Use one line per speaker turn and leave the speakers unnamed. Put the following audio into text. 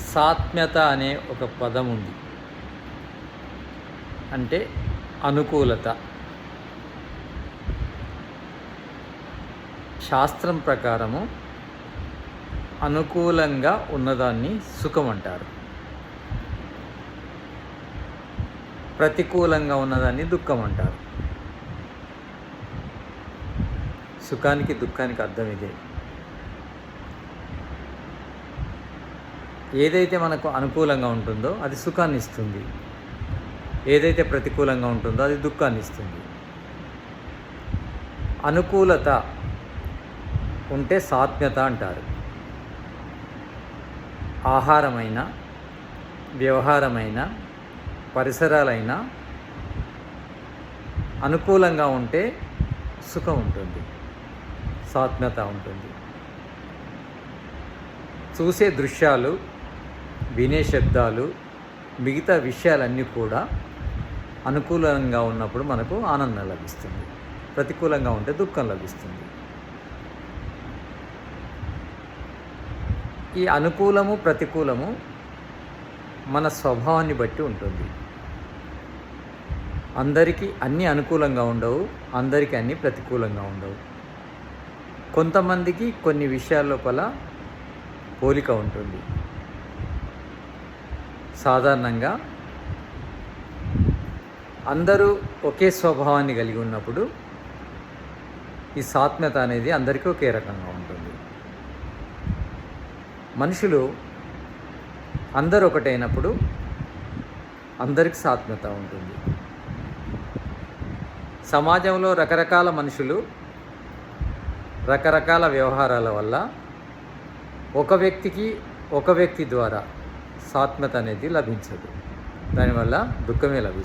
సాత్మ్యత అనే ఒక పదం ఉంది. అంటే అనుకూలత. శాస్త్రం ప్రకారము అనుకూలంగా ఉన్నదాన్ని సుఖం అంటారు. ప్రతికూలంగా ఉన్నదాన్ని దుఃఖం అంటారు. సుఖానికి దుఃఖానికి అర్థం ఇదే. ఏదైతే మనకు అనుకూలంగా ఉంటుందో అది సుఖాన్ని ఇస్తుంది. ఏదైతే ప్రతికూలంగా ఉంటుందో అది దుఃఖాన్ని ఇస్తుంది. అనుకూలత ఉంటే సాత్మ్యత అంటారు. ఆహారమైన వ్యవహారమైన పరిసరాలైన అనుకూలంగా ఉంటే సుఖం ఉంటుంది. సాత్మ్యత ఉంటుంది. చూసే దృశ్యాలు వినే శబ్దాలు మిగతా విషయాలన్నీ కూడా అనుకూలంగా ఉన్నప్పుడు మనకు ఆనందం లభిస్తుంది. ప్రతికూలంగా ఉంటే దుఃఖం లభిస్తుంది. ఈ అనుకూలము ప్రతికూలము మన స్వభావాన్ని బట్టి ఉంటుంది. అందరికీ అన్నీ అనుకూలంగా ఉండవు అందరికీ అన్నీ ప్రతికూలంగా ఉండవు. కొంతమందికి కొన్ని విషయాల లోపల పోలిక ఉంటుంది. సాధారణంగా అందరూ ఒకే స్వభావాన్ని కలిగి ఉన్నప్పుడు ఈ సాత్మ్యత అనేది అందరికీ ఒకే రకంగా ఉంటుంది. మనుషులు అందరూ ఒకటైనప్పుడు అందరికి సాత్మ్యత ఉంటుంది. సమాజంలో రకరకాల మనుషులు రకరకాల వ్యవహారాల వల్ల ఒక వ్యక్తికి ఒక వ్యక్తి ద్వారా సాత్మత అనేది లభించదు. దానివల్ల దుఃఖమే లభిస్తుంది.